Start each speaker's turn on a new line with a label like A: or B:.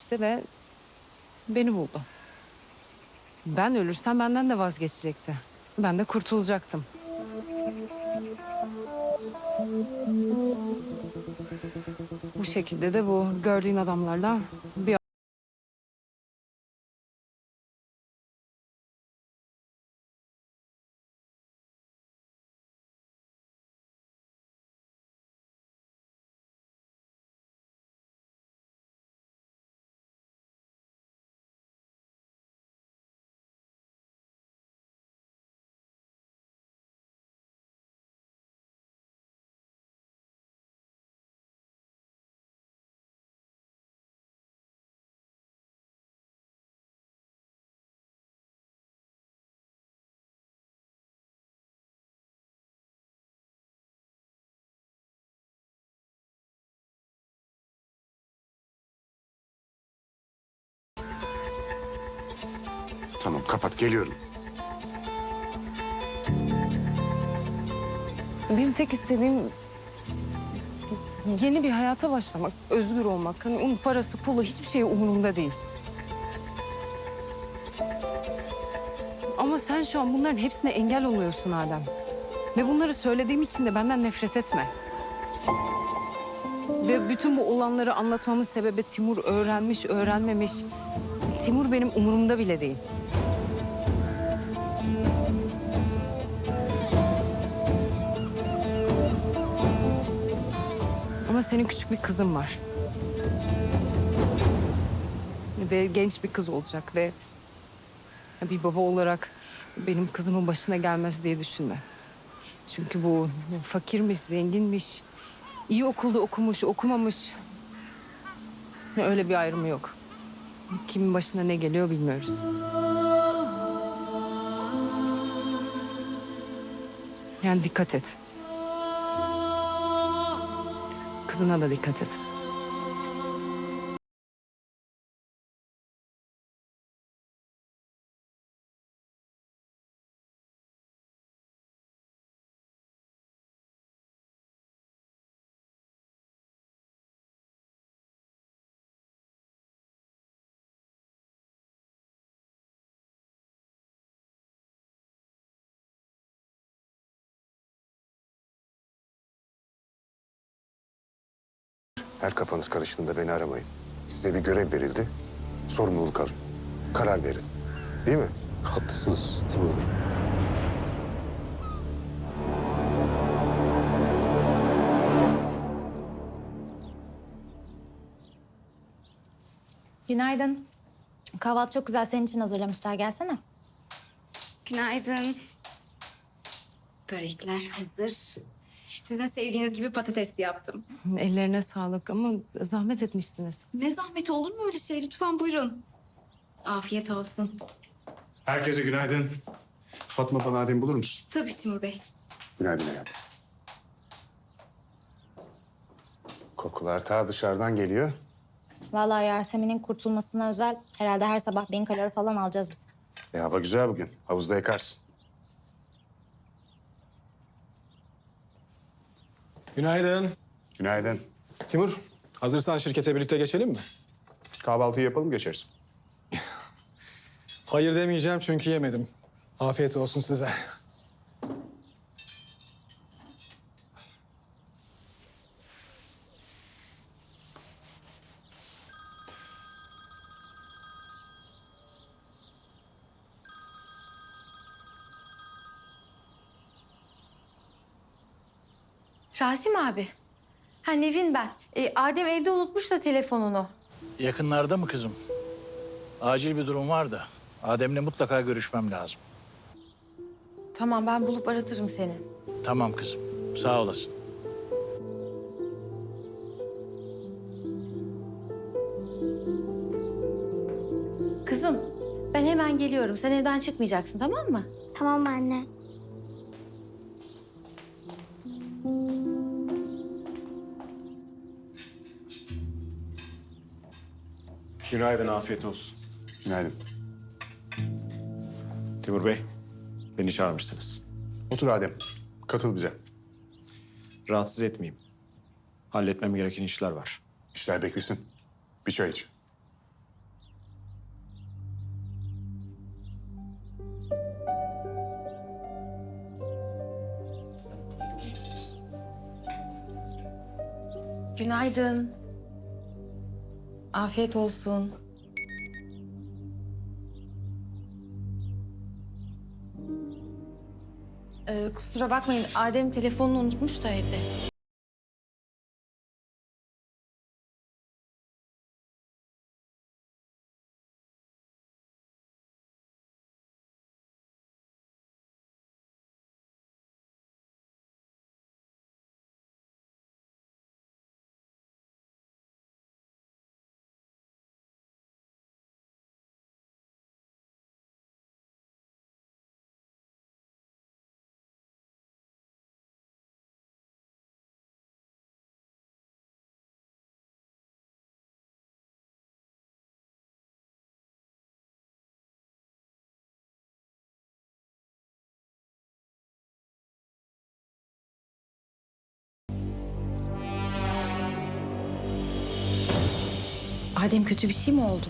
A: işte ve beni buldu. Ben ölürsem benden de vazgeçecekti. Ben de kurtulacaktım. Bu şekilde de bu gördüğün adamlarla bir
B: Tamam kapat geliyorum.
A: Benim tek istediğim yeni bir hayata başlamak, özgür olmak. Hani onun parası, pulu hiçbir şey umurumda değil. Ama sen şu an bunların hepsine engel oluyorsun Adem. Ve bunları söylediğim için de benden nefret etme. Ve bütün bu olanları anlatmamın sebebi Timur öğrenmiş, öğrenmemiş. Timur benim umurumda bile değil. Ama senin küçük bir kızın var. Ve genç bir kız olacak ve bir baba olarak benim kızımın başına gelmez diye düşünme. Çünkü bu fakirmiş, zenginmiş, iyi okulda okumuş, okumamış. Öyle bir ayrımı yok. Kimin başına ne geliyor bilmiyoruz. Yani dikkat et. Kızına da dikkat et.
B: Her kafanız karıştığında beni aramayın. Size bir görev verildi. Sorumluluk alın. Karar verin. Değil mi?
C: Haklısınız Timur Bey.
D: Günaydın. Kahvaltı çok güzel senin için hazırlamışlar. Gelsene.
E: Günaydın. Börekler hazır. Sizin sevdiğiniz gibi patatesli yaptım.
A: Ellerine sağlık ama zahmet etmişsiniz.
E: Ne zahmeti olur mu öyle şey? Lütfen buyurun. Afiyet olsun.
B: Herkese günaydın. Fatma bana Adem bulur musun?
E: Tabii Timur Bey.
B: Günaydın hayatım. Kokular ta dışarıdan geliyor.
D: Vallahi Yasemin'in kurtulmasına özel herhalde her sabah bin kalori falan alacağız biz.
B: E, hava güzel bugün. Havuzda yakarsın.
F: Günaydın.
B: Günaydın.
F: Timur, hazırsan şirkete birlikte geçelim mi?
B: Kahvaltıyı yapalım geçeriz.
F: Hayır demeyeceğim çünkü yemedim. Afiyet olsun size.
G: Rasim abi. Ha Nevin ben. E, Adem evde unutmuş da telefonunu.
H: Yakınlarda mı kızım? Acil bir durum var da. Adem'le mutlaka görüşmem lazım.
G: Tamam ben bulup aratırım seni.
H: Tamam kızım. Sağ olasın.
G: Kızım ben hemen geliyorum. Sen evden çıkmayacaksın tamam mı?
D: Tamam anne.
I: Günaydın, afiyet olsun.
B: Günaydın.
I: Timur Bey, beni çağırmışsınız.
B: Otur Adem, katıl bize.
I: Rahatsız etmeyeyim. Halletmem gereken işler var.
B: İşler beklesin. Bir çay iç.
G: Günaydın. Afiyet olsun. Ee, kusura bakmayın Adem telefonunu unutmuş da evde. Adem kötü bir şey mi oldu?